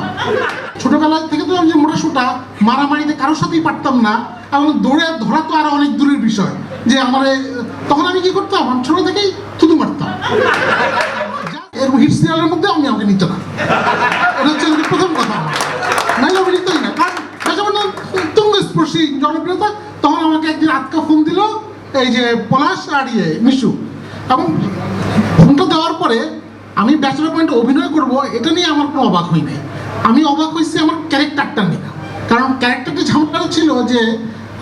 মারতাম ছোটবেলা থেকে তো আমি যে মোটা সোটা, মারামারিতে কারোর সাথেই পারতাম না। এবং দৌড়ে ধরা তো আরও অনেক দূরের বিষয়। যে আমার, তখন আমি কি করতাম? আমি ছোট থেকেই থুতু মারতাম। যা- হিট সিরিয়ালের মধ্যে আমি আমাকে নিত না। এটা হচ্ছে প্রথম কথা আমার। নাইলে আমি নিতই না। কারণ তুঙ্গ স্পর্শী জনপ্রিয়তা, তখন আমাকে একদিন আটকা ফোন দিল, এই যে পলাশ আর ইয়ে মিশু। এবং ফোনটা দেওয়ার পরে আমি ব্যাচেলর পয়েন্টে অভিনয় করব, এটা নিয়ে আমার কোনো অবাক হই নাই। আমি অবাক হয়েছি আমার ক্যারেক্টারটা নিয়ে। কারণ ক্যারেক্টারটা ঝামেলা ছিল যে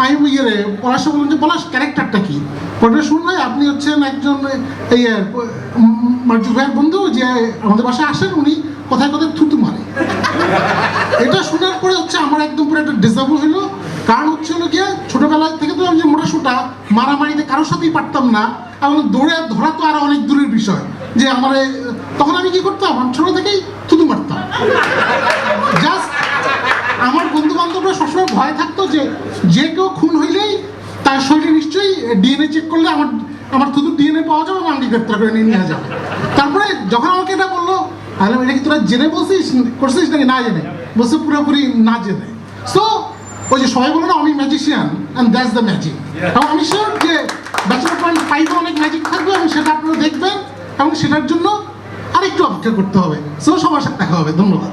আমি ইয়ে পলাশে বললাম যে পলাশ ক্যারেক্টারটা কি? পরে শুনলে আপনি হচ্ছেন একজন এই মার্জু ভাইয়ের বন্ধু যে আমাদের বাসায় আসেন, উনি কোথায় কোথায় থুতু মারে। এটা শোনার পরে হচ্ছে আমার একদম পুরো একটা ডিজাবু হলো। কারণ হচ্ছে হলো গিয়ে, ছোটবেলা থেকে তো আমি যে মোটা সোটা মারামারিতে কারোর সাথেই পারতাম না। এবং দৌড়ে ধরা তো আরও অনেক দূরের বিষয়। যে আমার, তখন আমি কি করতাম? ছোট থেকেই থুতু মারতাম জাস্ট আমার বন্ধু বান্ধবরা সবসময় ভয় থাকতো যে যে কেউ খুন হইলেই তার শরীরে নিশ্চয়ই ডিএনএ চেক করলে আমার আমার থুতু ডিএনএ পাওয়া যাবে আমাকে গ্রেপ্তার করে নিয়ে নেওয়া যাবে। তারপরে যখন আমাকে এটা বলল তাহলে এটা কি তোরা জেনে বলছিস করছিস নাকি না জেনে? বলছে পুরোপুরি না জেনে। সো ওই যে সবাই বলো না আমি magician and that's the magic এবং আমি শিওর যে ব্যাচেলার পয়েন্ট ফাইভে অনেক ম্যাজিক থাকবে এবং সেটা আপনারা দেখবেন এবং সেটার জন্য আরেকটু অপেক্ষা করতে হবে। সো সবার সাথে দেখা হবে। ধন্যবাদ।